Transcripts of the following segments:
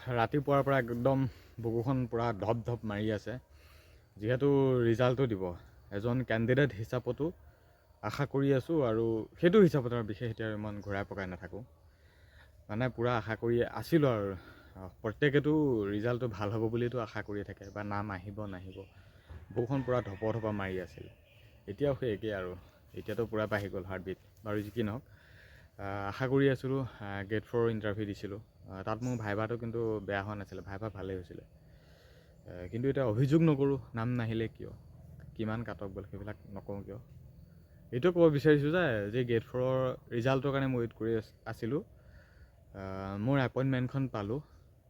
ৰাতিপুৱাৰ পৰা একদম বুকুখন পূৰা ধপ ধপ মাৰি আছে। যিহেতু ৰিজাল্টটো দিব এজন কেণ্ডিডেট হিচাপতো আশা কৰি আছোঁ আৰু সেইটো হিচাপত আৰু বিশেষ এতিয়া ইমান ঘূৰাই পকাই নাথাকোঁ। মানে পূৰা আশা কৰি আছিলোঁ আৰু প্ৰত্যেকেতো ৰিজাল্টটো ভাল হ'ব বুলিতো আশা কৰিয়ে থাকে বা নাম আহিব নাহিব। বুকুখন পূৰা ধপ ধপা মাৰি আছিল। এতিয়াও সেই একেই আৰু এতিয়াতো পূৰা বাঢ়ি গ'ল হাৰ্টবিট বাৰু যি কি নহওক। আশা কৰি আছিলোঁ গ্ৰেড ফ'ৰৰ ইণ্টাৰভিউ দিছিলোঁ। তাত মোৰ ভাইভাটো কিন্তু বেয়া হোৱা নাছিলে ভাইভা ভালেই হৈছিলে। কিন্তু এতিয়া অভিযোগ নকৰোঁ নাম নাহিলে কিয়? কিমান কাটক গ'ল সেইবিলাক নকওঁ কিয়? এইটো ক'ব বিচাৰিছোঁ যে যে গ্ৰেড ফ'ৰৰ ৰিজাল্টৰ কাৰণে মই ৱেইট কৰি আছ- আছিলোঁ। মোৰ এপইণ্টমেণ্টখন পালোঁ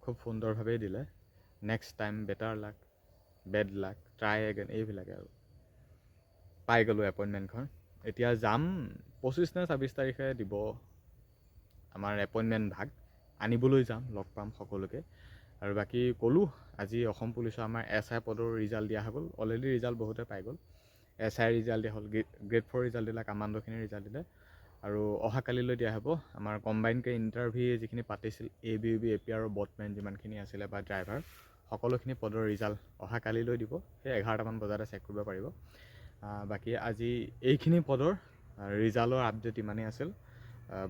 খুব সুন্দৰভাৱেই দিলে। Next time better luck bad luck try again এইবিলাকে আৰু। পাই গ'লোঁ এপইণ্টমেণ্টখন এতিয়া যাম পঁচিছ নে ছাব্বিছ তাৰিখে দিব আমাৰ এপইণ্টমেণ্ট ভাগ। আনিবলৈ যাম লগ পাম সকলোকে। আৰু বাকী ক'লোঁ আজি অসম পুলিচৰ আমাৰ এছ আই পদৰ ৰিজাল্ট দিয়া হৈ গ'ল। অলৰেডি ৰিজাল্ট বহুতে পাই গ'ল। এছ আই ৰিজাল্ট দিয়া হ'ল গ্ৰেড ফ'ৰ ৰিজাল্ট দিলে কামাণ্ডোখিনিৰ ৰিজাল্ট দিলে। আৰু অহাকালিলৈ দিয়া হ'ব। আমাৰ কম্বাইনকৈ ইণ্টাৰভিউ যিখিনি পাতিছিল A B B A P আৰু বটমেন যিমানখিনি আছিলে বা ড্ৰাইভাৰ সকলোখিনি পদৰ ৰিজাল্ট অহাকালিলৈ দিব। সেই এঘাৰটামান বজাতে চেক কৰিব পাৰিব। বাকী আজি এইখিনি পদৰ ৰিজাল্টৰ আপডেট ইমানেই আছিল।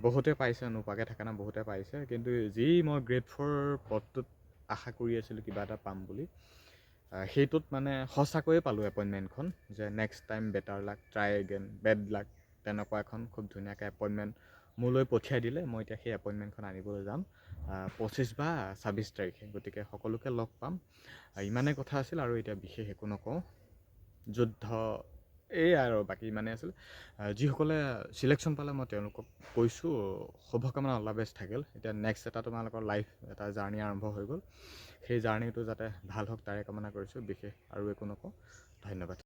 বহুতে পাইছে নোপোৱাকৈ থকা নাই বহুতে পাইছে। কিন্তু যি মই গ্ৰেড ফ'ৰ পদটোত আশা কৰি আছিলোঁ কিবা এটা পাম বুলি সেইটোত মানে সঁচাকৈয়ে পালোঁ এপইণ্টমেণ্টখন যে next time better luck try again bad luck তেনেকুৱা এখন খুব ধুনীয়াকৈ এপইণ্টমেণ্ট মোলৈ পঠিয়াই দিলে। মই এতিয়া সেই এপইণ্টমেণ্টখন আনিবলৈ যাম পঁচিছ বা ছাব্বিছ তাৰিখে গতিকে সকলোকে লগ পাম। ইমানেই কথা আছিল আৰু এতিয়া বিশেষ একো নকওঁ। যুদ্ধ এই আৰু বাকী ইমানেই আছিল। যিসকলে চিলেকশ্যন পালে মই তেওঁলোকক কৈছোঁ শুভকামনা অল দ্য বেষ্ট থাকিল। এতিয়া নেক্সট এটা তোমালোকৰ লাইফ এটা জাৰ্ণি আৰম্ভ হৈ গ'ল। সেই জাৰ্ণিটো যাতে ভাল হওক তাৰে কামনা কৰিছোঁ। বিশেষ আৰু একো নকওঁ। ধন্যবাদ।